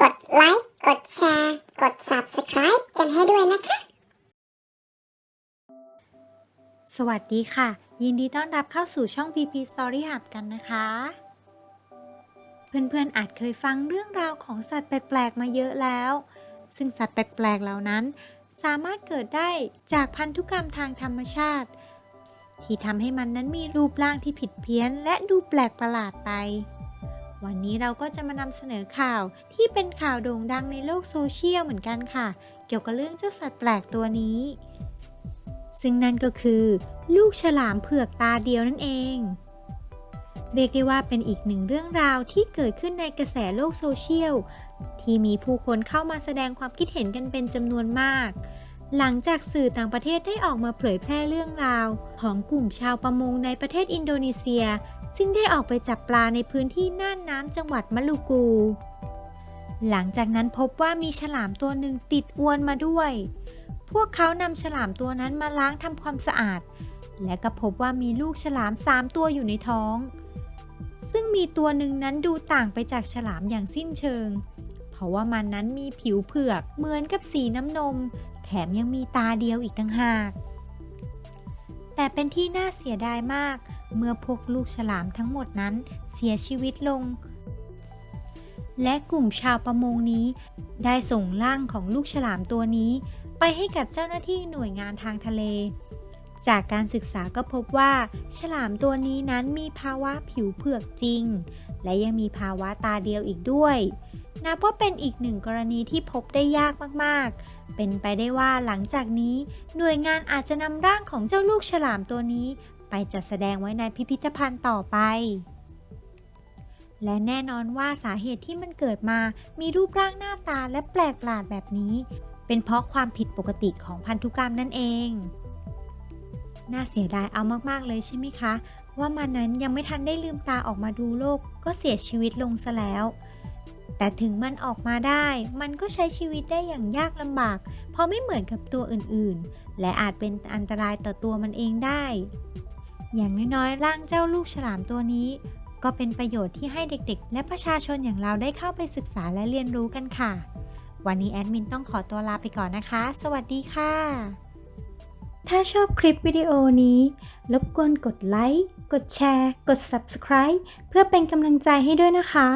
กดไลค์ กดแชร์ กด Subscribe กันให้ด้วยนะคะ สวัสดีค่ะ ยินดีต้อนรับเข้าสู่ช่อง PP Story Hub กันนะคะ เพื่อนๆอาจเคยฟังเรื่องราวของสัตว์แปลกๆมาเยอะแล้ว ซึ่งสัตว์แปลกๆเหล่านั้น สามารถเกิดได้จากพันธุกรรมทางธรรมชาติ ที่ทำให้มันนั้นมีรูปร่างที่ผิดเพี้ยน และดูแปลกประหลาดไป วันนี้เราก็จะมานำเสนอข่าวที่เป็นข่าวโด่งดังในโลกโซเชียลเหมือนกันค่ะ เกี่ยวกับเรื่องเจ้าสัตว์แปลกตัวนี้ ซึ่งนั่นก็คือ ลูกฉลามเผือกตาเดียวนั่นเอง เรียกได้ว่าเป็นอีกหนึ่งเรื่องราวที่เกิดขึ้นในกระแสโลกโซเชียลที่มีผู้คนเข้ามาแสดงความคิดเห็นกันเป็นจำนวนมาก หลังจากสื่อต่างประเทศได้ออกมาเผยแพร่เรื่องราว ของกลุ่มชาวประมงในประเทศอินโดนีเซีย ซึ่งได้ออกไปจับปลาในพื้นที่น่านน้ำจังหวัดมะลูกู หลังจากนั้นพบว่ามีฉลามตัวหนึ่งติดอวนมาด้วย พวกเขานำฉลามตัวนั้นมาล้างทำความสะอาด และก็พบว่ามีลูกฉลาม3ตัวอยู่ในท้อง ซึ่งมีตัวหนึ่งนั้นดูต่างไปจากฉลามอย่างสิ้นเชิง ราะว่ามันนั้นมีผิวเผือกเหมือนกับสีน้ำนม แถมยังมีตาเดียวอีกต่างหาก แต่เป็นที่น่าเสียดายมาก เมื่อพวกลูกฉลามทั้งหมดนั้นเสียชีวิตลง และกลุ่มชาวประมงนี้ ได้ส่งร่างของลูกฉลามตัวนี้ ไปให้กับเจ้าหน้าที่หน่วยงานทางทะเลจากการศึกษาก็พบว่า ฉลามตัวนี้นั้นมีภาวะผิวเผือกจริง และยังมีภาวะตาเดียวอีกด้วยนับว่าเป็นอีกหนึ่งกรณีที่พบได้ยากมากๆ เป็นไปได้ว่าหลังจากนี้ หน่วยงานอาจจะนำร่างของเจ้าลูกฉลามตัวนี้ ไปจัดแสดงไว้ในพิพิธภัณฑ์ต่อไป และแน่นอนว่าสาเหตุที่มันเกิดมา มีรูปร่างหน้าตาและแปลกประหลาดแบบนี้ เป็นเพราะความผิดปกติของพันธุกรรมนั่นเอง น่าเสียดายเอามากๆเลยใช่ไหมคะ ว่ามันนั้นยังไม่ทันได้ลืมตาออกมาดูโลกก็เสียชีวิตลงซะแล้ว แต่ถึงมันออกมาได้ มันก็ใช้ชีวิตได้อย่างยากลำบาก เพราะไม่เหมือนกับตัวอื่นๆ และอาจเป็นอันตรายต่อตัวมันเองได้ อย่างน้อยๆ ร่างเจ้าลูกฉลามตัวนี้ ก็เป็นประโยชน์ที่ให้เด็กๆ และประชาชนอย่างเราได้เข้าไปศึกษาและเรียนรู้กันค่ะ วันนี้แอดมินต้องขอตัวลาไปก่อนนะคะ สวัสดีค่ะ ถ้าชอบคลิปวิดีโอนี้ รบกวนกดไลค์ กดแชร์ กด Subscribe เพื่อเป็นกำลังใจให้ด้วยนะคะ